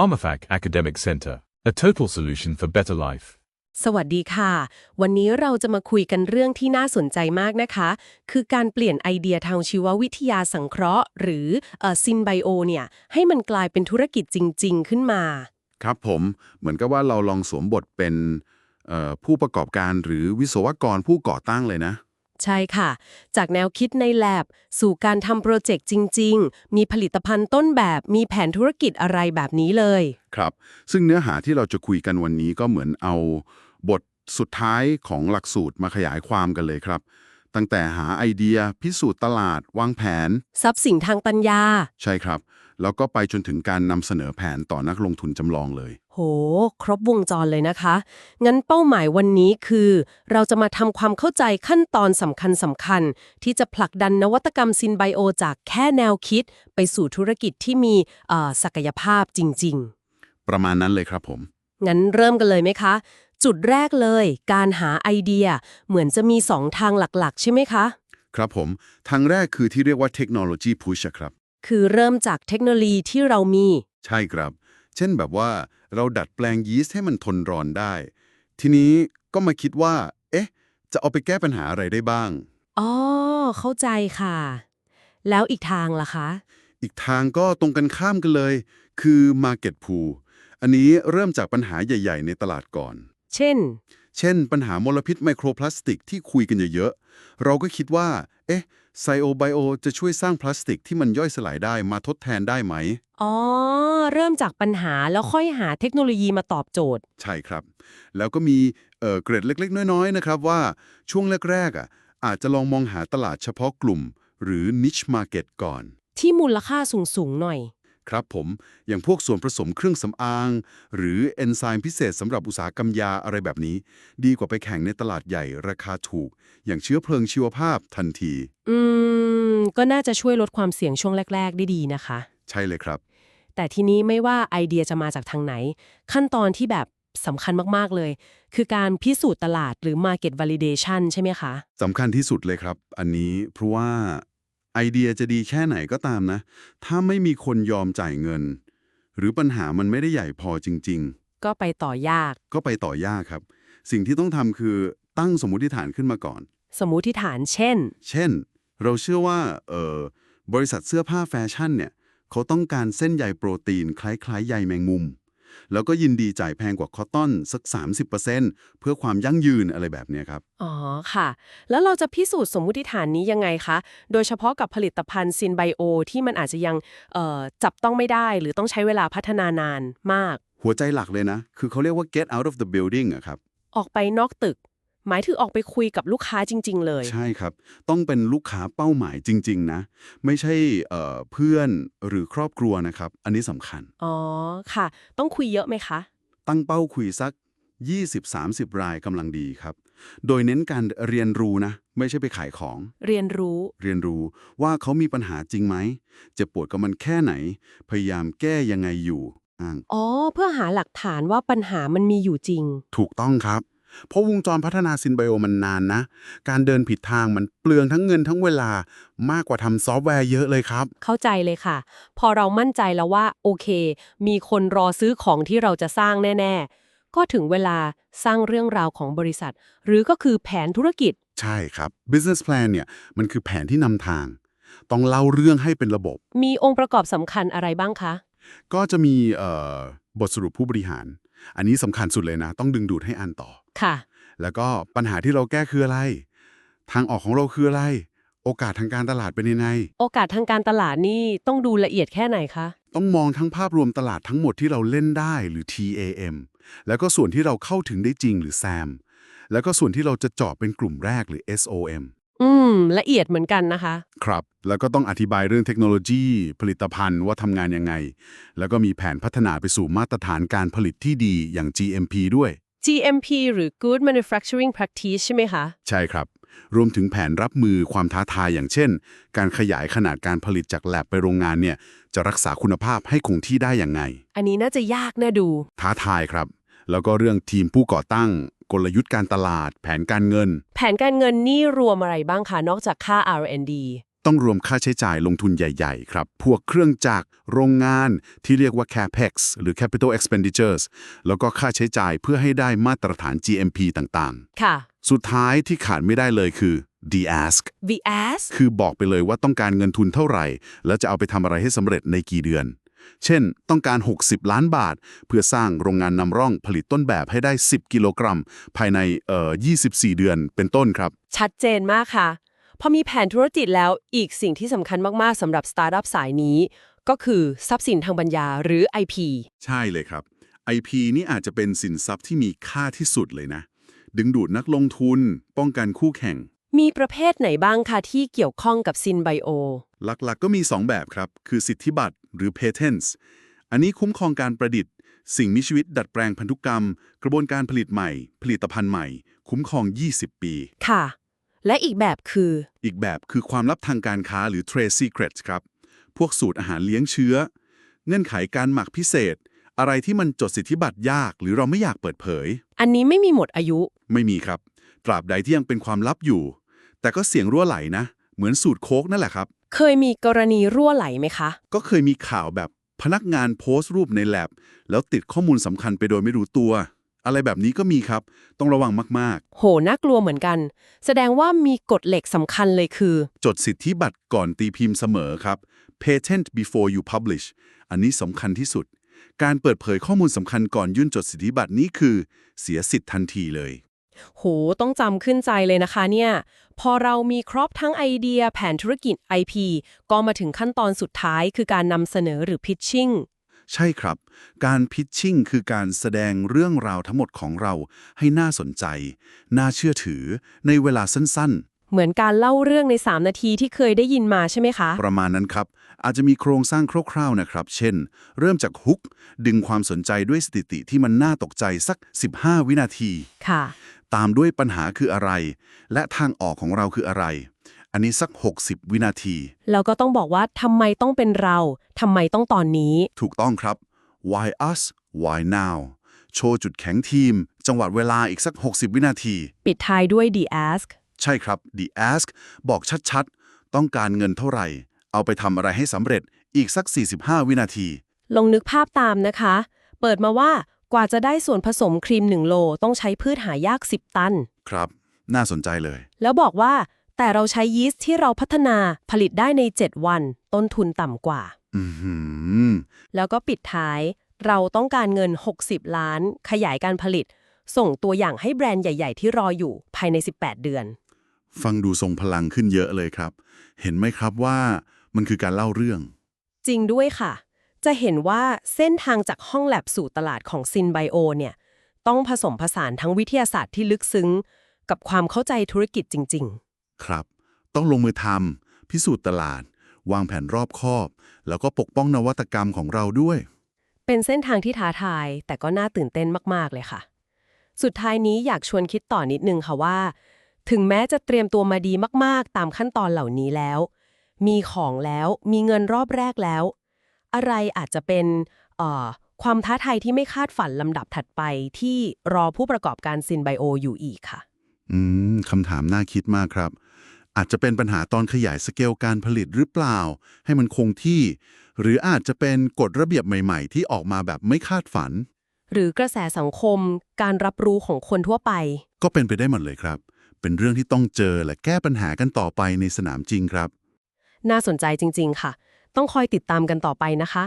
PharmaFac Academic Center, a total solution for better life. สวัสดีค่ะ วันนี้เราจะมาคุยกันเรื่องที่น่าสนใจมากนะคะ คือการเปลี่ยนไอเดียทางชีววิทยาสังเคราะห์ หรือซินไบโอเนี่ย ให้มันกลายเป็นธุรกิจจริง ๆ ขึ้นมา ครับผมเหมือนกับว่าเราลองสวมบทเป็นเอ่อผู้ประกอบการหรือวิศวกรผู้ก่อตั้งเลยนะ ใช่ค่ะ จากแนวคิดใน lab สู่การทำโปรเจกต์จริง ๆ มีผลิตภัณฑ์ต้นแบบ มีแผนธุรกิจอะไรแบบนี้เลย ครับ ซึ่งเนื้อหาที่เราจะคุยกันวันนี้ก็เหมือนเอาบทสุดท้ายของหลักสูตรมาขยายความกันเลยครับ ตั้งแต่หาไอเดีย พิสูจน์ตลาด วางแผน ทรัพย์สินทางปัญญา ใช่ครับ แล้วก็ไปจนถึงการนำเสนอแผนต่อนักลงทุนจำลองเลย โห ครบวงจรเลยนะคะ งั้นเป้าหมายวันนี้คือ เราจะมาทำความเข้าใจขั้นตอนสำคัญสำคัญ ที่จะผลักดันนวัตกรรมซินไบโอจากแค่แนวคิด ไปสู่ธุรกิจที่มีเอ่อศักยภาพจริงประมาณนั้นเลยครับผมๆงั้นเริ่มกันเลยไหมคะ จุดแรกเลย การหาไอเดีย เหมือนจะมีสองทางหลักๆ ใช่ไหมคะ ครับผม ทางแรกคือที่เรียกว่าเทคโนโลยีพุชครับ คือเริ่มจากเทคโนโลยีที่เรามี ใช่ครับ เช่นแบบว่าเราดัดแปลงยีสต์ให้มันทนร้อนได้ ทีนี้ก็มาคิดว่า เอ๊ะ จะเอาไปแก้ปัญหาอะไรได้บ้าง อ๋อ เข้าใจค่ะ แล้วอีกทางล่ะคะ อีกทางก็ตรงกันข้ามกันเลย คือ Market Pool อันนี้เริ่มจากปัญหาใหญ่ ๆ ในตลาดก่อน เช่น เช่น ปัญหามลพิษไมโครพลาสติกที่คุยกันเยอะๆ เราก็คิดว่า เอ๊ะไซโอไบโอจะช่วยสร้างพลาสติกที่มันย่อยสลายได้มาทดแทนได้ไหม อ๋อ เริ่มจากปัญหาแล้วค่อยหาเทคโนโลยีมาตอบโจทย์ ใช่ครับ แล้วก็มีเอ่อเกรดเล็กๆ น้อยๆ นะครับว่าช่วงแรกๆอะอาจจะลองมองหาตลาดเฉพาะกลุ่ม หรือ niche market ก่อน ที่มูลค่าสูงๆหน่อย ครับผม อย่างพวกส่วนผสมเครื่องสำอาง หรือเอนไซม์พิเศษสำหรับอุตสาหกรรมยาอะไรแบบนี้ ดีกว่าไปแข่งในตลาดใหญ่ราคาถูก อย่างเชื้อเพลิงชีวภาพทันที อืม ก็น่าจะช่วยลดความเสี่ยงช่วงแรก ๆ ได้ดีนะคะ ใช่เลยครับ แต่ทีนี้ไม่ว่าไอเดียจะมาจากทางไหน ขั้นตอนที่แบบสำคัญมากๆเลย คือการพิสูจน์ตลาดหรือ market validation ใช่ไหมคะสำคัญที่สุดเลยครับ อันนี้เพราะว่า ไอเดียจะดีแค่ไหนก็ตามนะ ถ้าไม่มีคนยอมจ่ายเงิน หรือปัญหามันไม่ได้ใหญ่พอจริงก็ไปต่อยากๆก็ไปต่อยากครับ สิ่งที่ต้องทำคือตั้งสมมุติฐานขึ้นมาก่อน สมมุติฐานเช่น เช่น เราเชื่อว่าเออบริษัทเสื้อผ้าแฟชั่นเนี่ย เขาต้องการเส้นใยโปรตีน คล้ายๆใยแมงมุม แล้วก็ยินดีจ่ายแพงกว่าคอตตอนสัก 30%เพื่อความยั่งยืนอะไรแบบเนี้ยครับ อ๋อค่ะ แล้วเราจะพิสูจน์สมมุติฐานนี้ยังไงคะ โดยเฉพาะกับผลิตภัณฑ์ซินไบโอที่มันอาจจะยังเอ่อจับต้องไม่ได้หรือต้องใช้เวลาพัฒนานานมาก หัวใจหลักเลยนะ คือเขาเรียกว่า get out of the building อะครับออกไปนอกตึก หมายถึงออกไปคุยกับลูกค้าจริง ๆ เลย ใช่ครับ ต้องเป็นลูกค้าเป้าหมายจริง ๆ นะ ไม่ใช่เอ่อเพื่อนหรือครอบครัวนะครับ อันนี้สำคัญ อ๋อค่ะ ต้องคุยเยอะไหมคะ ตั้งเป้าคุยสัก 20-30 รายกำลังดีครับ โดยเน้นการเรียนรู้นะ ไม่ใช่ไปขายของ เรียนรู้ เรียนรู้ว่าเขามีปัญหาจริงไหมเจ็บปวดกับมันแค่ไหน พยายามแก้ยังไงอยู่อ้างอ๋อ เพื่อหาหลักฐานว่าปัญหามันมีอยู่จริง ถูกต้องครับ เพราะวงจรพัฒนาซินไบโอมันนานนะ การเดินผิดทางมันเปลืองทั้งเงินทั้งเวลามากกว่าทำซอฟต์แวร์เยอะเลยครับ เข้าใจเลยค่ะ พอเรามั่นใจแล้วว่าโอเค มีคนรอซื้อของที่เราจะสร้างแน่ ๆ ก็ถึงเวลาสร้างเรื่องราวของบริษัท หรือก็คือแผนธุรกิจ ใช่ครับ business plan เนี่ยมันคือแผนที่นำทาง ต้องเล่าเรื่องให้เป็นระบบ มีองค์ประกอบสำคัญอะไรบ้างคะ ก็จะมีเอ่อบทสรุปผู้บริหาร อันนี้สำคัญสุดเลยนะ ต้องดึงดูดให้อ่านต่อ ค่ะ แล้วก็ปัญหาที่เราแก้คืออะไร ทางออกของเราคืออะไร โอกาสทางการตลาดเป็นยังไง โอกาสทางการตลาดนี่ต้องดูละเอียดแค่ไหนคะ ต้องมองทั้งภาพรวมตลาดทั้งหมดที่เราเล่นได้หรือ TAM แล้วก็ส่วนที่เราเข้าถึงได้จริงหรือ SAM แล้วก็ส่วนที่เราจะเจาะเป็นกลุ่มแรกหรือ SOM อืม ละเอียดเหมือนกันนะคะ ครับ แล้วก็ต้องอธิบายเรื่องเทคโนโลยี ผลิตภัณฑ์ว่าทำงานยังไง แล้วก็มีแผนพัฒนาไปสู่มาตรฐานการผลิตที่ดีอย่าง GMP ด้วย GMP หรือ Good Manufacturing Practice ใช่ไหมคะ ใช่ครับ รวมถึงแผนรับมือความท้าทายอย่างเช่น การขยายขนาดการผลิตจากแลบไปโรงงานเนี่ย จะรักษาคุณภาพให้คงที่ได้อย่างไง อันนี้น่าจะยากน่าดู ท้าทายครับ แล้วก็เรื่องทีมผู้ก่อตั้ง กลยุทธ์การตลาด แผนการเงิน แผนการเงินนี่รวมอะไรบ้างคะนอกจากค่า R&D ต้องรวมค่าใช้จ่ายลงทุนใหญ่ ๆ ครับ พวกเครื่องจักร โรงงาน ที่เรียกว่า capex หรือ capital expenditures แล้วก็ค่าใช้จ่ายเพื่อให้ได้มาตรฐาน GMP ต่างค่ะๆสุดท้ายที่ขาดไม่ได้เลยคือ de-ask VS คือบอกไปเลยว่าต้องการเงินทุนเท่าไหร่ แล้วจะเอาไปทำอะไรให้สำเร็จในกี่เดือน เช่น ต้องการ 60 ล้านบาท เพื่อสร้างโรงงานนำร่องผลิตต้นแบบให้ได้ 10 กิโลกรัม ภายในเอ่อ24 เดือนเป็นต้นครับ ชัดเจนมากค่ะ พอมีแผนธุรกิจแล้วอีกสิ่งที่สำคัญมาก ๆสำหรับสตาร์ทอัพสายนี้ ก็คือทรัพย์สินทางปัญญาหรือ IP ใช่เลยครับ IP นี่อาจจะเป็นสินทรัพย์ที่มีค่าที่สุดเลยนะ ดึงดูดนักลงทุน ป้องกันคู่แข่ง มีประเภทไหนบ้างคะที่เกี่ยวข้องกับซินไบโอหลักๆก็มี 2 แบบครับ คือสิทธิบัตรหรือ patents อันนี้คุ้มครองการประดิษฐ์ สิ่งมีชีวิตดัดแปลงพันธุกรรม กระบวนการผลิตใหม่ ผลิตภัณฑ์ใหม่ คุ้มครอง 20 ปี ค่ะ และอีกแบบคือ อีกแบบคือความลับทางการค้าหรือ trade secrets ครับ พวกสูตรอาหารเลี้ยงเชื้อ เงื่อนไขการหมักพิเศษ อะไรที่มันจดสิทธิบัตรยาก หรือเราไม่อยากเปิดเผย อันนี้ไม่มีหมดอายุ ไม่มีครับ ตราบใดที่ยังเป็นความลับอยู่ แต่ก็เสียงรั่วไหลนะ เหมือนสูตรโค้กนั่นแหละครับ เคยมีกรณีรั่วไหลไหมคะ ก็เคยมีข่าวแบบพนักงานโพสต์รูปในแลบแล้วติดข้อมูลสำคัญไปโดยไม่รู้ตัว อะไรแบบนี้ก็มีครับ ต้องระวังมากโห น่ากลัวเหมือนกัน แสดงว่ามีกฎเหล็กสำคัญเลยคือๆจดสิทธิบัตรก่อนตีพิมพ์เสมอครับ patent before you publish อันนี้สำคัญที่สุด การเปิดเผยข้อมูลสำคัญก่อนยื่นจดสิทธิบัตรนี้คือ เสียสิทธิ์ทันทีเลย โห ต้องจำขึ้นใจเลยนะคะเนี่ย พอเรามีครบทั้งไอเดียแผนธุรกิจ IP ก็มาถึงขั้นตอนสุดท้ายคือการนำเสนอหรือ pitching ใช่ครับ การพิชชิ่งคือการแสดงเรื่องราวทั้งหมดของเราให้น่าสนใจ น่าเชื่อถือในเวลาสั้นเหมือนการเล่าเรื่องใน 3 นาทีที่เคยได้ยินมาใช่ไหมคะๆประมาณนั้นครับ อาจจะมีโครงสร้างคร่าวๆนะครับ เช่น เริ่มจากฮุก ดึงความสนใจด้วยสถิติที่มันน่าตกใจสัก 15 วินาที ค่ะ ตามด้วยปัญหาคืออะไร และทางออกของเราคืออะไร อันนี้สัก 60 วินาที แล้วก็ต้องบอกว่าทำไมต้องเป็นเราทำไมต้องตอนนี้ ถูกต้องครับ why us why now โชว์จุดแข็งทีม จังหวัดเวลาอีกสัก 60 วินาที ปิดท้ายด้วย the ask ใช่ครับ The Ask บอกชัดๆ ต้องการเงินเท่าไหร่ เอาไปทำอะไรให้สำเร็จอีกสัก 45 วินาที ลองนึกภาพตามนะคะ เปิดมาว่ากว่าจะได้ส่วนผสมครีม 1 โล ต้องใช้พืชหายาก 10 ตัน ครับ น่าสนใจเลย แล้วบอกว่า แต่เราใช้ยีสต์ที่เราพัฒนาผลิตได้ใน 7 วัน ต้นทุนต่ำกว่าอือหือแล้วก็ปิดท้าย เราต้องการเงิน 60 ล้าน ขยายการผลิต ส่งตัวอย่างให้แบรนด์ใหญ่ ๆ ที่รออยู่ภายใน 18 เดือน ฟังดูทรงพลังขึ้นเยอะเลยครับ เห็นไหมครับว่ามันคือการเล่าเรื่อง จริงด้วยค่ะ จะเห็นว่าเส้นทางจากห้องแลบสู่ตลาดของซินไบโอเนี่ย ต้องผสมผสานทั้งวิทยาศาสตร์ที่ลึกซึ้ง กับความเข้าใจธุรกิจจริง ครับ ต้องลงมือทำพิสูจน์ตลาด วางแผนรอบคอบ แล้วก็ปกป้องนวัตกรรมของเราด้วยๆเป็นเส้นทางที่ท้าทาย แต่ก็น่าตื่นเต้นมาก ๆ เลยค่ะ สุดท้ายนี้อยากชวนคิดต่อนิดนึงค่ะว่า ถึงแม้จะเตรียมตัวมาดีมาก ๆ ตามขั้นตอนเหล่านี้แล้ว มีของแล้ว มีเงินรอบแรกแล้ว อะไรอาจจะเป็นเอ่อความท้าทายที่ไม่คาดฝันลำดับถัดไปที่รอผู้ประกอบการซินไบโออยู่อีกค่ะ อืมคำถามน่าคิดมากครับ อาจจะเป็นปัญหาตอนขยายสเกลการผลิตหรือเปล่า ให้มันคงที่ หรืออาจจะเป็นกฎระเบียบใหม่ ๆ ที่ออกมาแบบไม่คาดฝัน หรือกระแสสังคม การรับรู้ของคนทั่วไป ก็เป็นไปได้หมดเลยครับ เป็นเรื่องที่ต้องเจอและแก้ปัญหากันต่อไปในสนามจริงครับ น่าสนใจจริง ๆ ค่ะ ต้องคอยติดตามกันต่อไปนะคะ